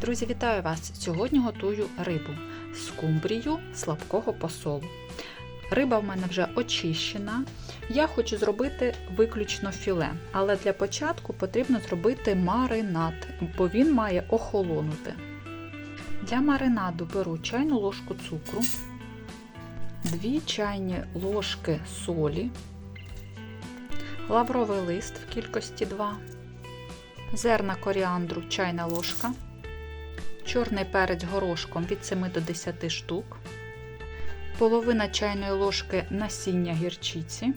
Друзі, вітаю вас! Сьогодні готую рибу скумбрію слабкого посолу. Риба в мене вже очищена. Я хочу зробити виключно філе, але для початку потрібно зробити маринад, бо він має охолонути. Для маринаду беру чайну ложку цукру, 2 чайні ложки солі, лавровий лист в кількості 2, зерна коріандру чайна ложка, чорний перець горошком від 7 до 10 штук, половина чайної ложки насіння гірчиці,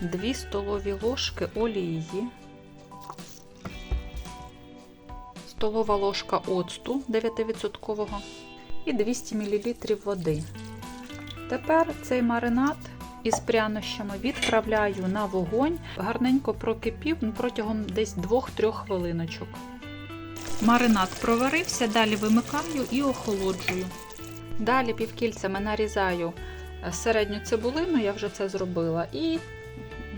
2 столові ложки олії, столова ложка оцту 9% і 200 мл води. Тепер цей маринад із прянощами відправляю на вогонь, гарненько прокипів протягом десь 2-3 хвилиночок. Маринад проварився, далі вимикаю і охолоджую. Далі півкільцями нарізаю середню цибулину, я вже це зробила, і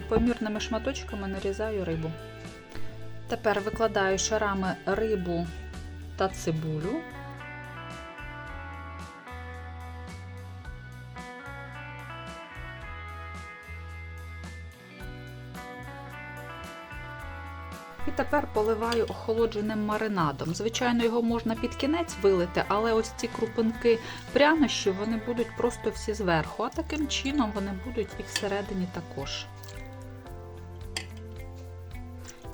помірними шматочками нарізаю рибу. Тепер викладаю шарами рибу та цибулю. І тепер поливаю охолодженим маринадом. Звичайно, його можна під кінець вилити, але ось ці крупинки прянощів вони будуть просто всі зверху, а таким чином вони будуть і всередині також.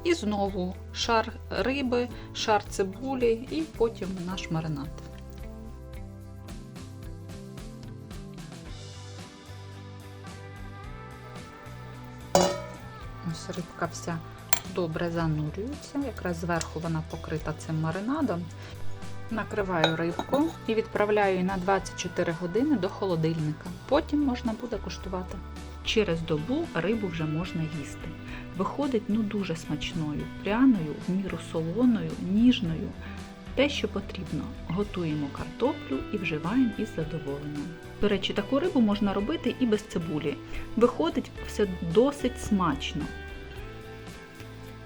І знову шар риби, шар цибулі і потім наш маринад. Ось рибка вся добре занурюється, якраз зверху вона покрита цим маринадом. Накриваю рибку і відправляю її на 24 години до холодильника. Потім можна буде куштувати. Через добу рибу вже можна їсти. Виходить ну дуже смачною, пряною, в міру солоною, ніжною. Те, що потрібно, готуємо картоплю і вживаємо із задоволенням. До речі, таку рибу можна робити і без цибулі. Виходить все досить смачно.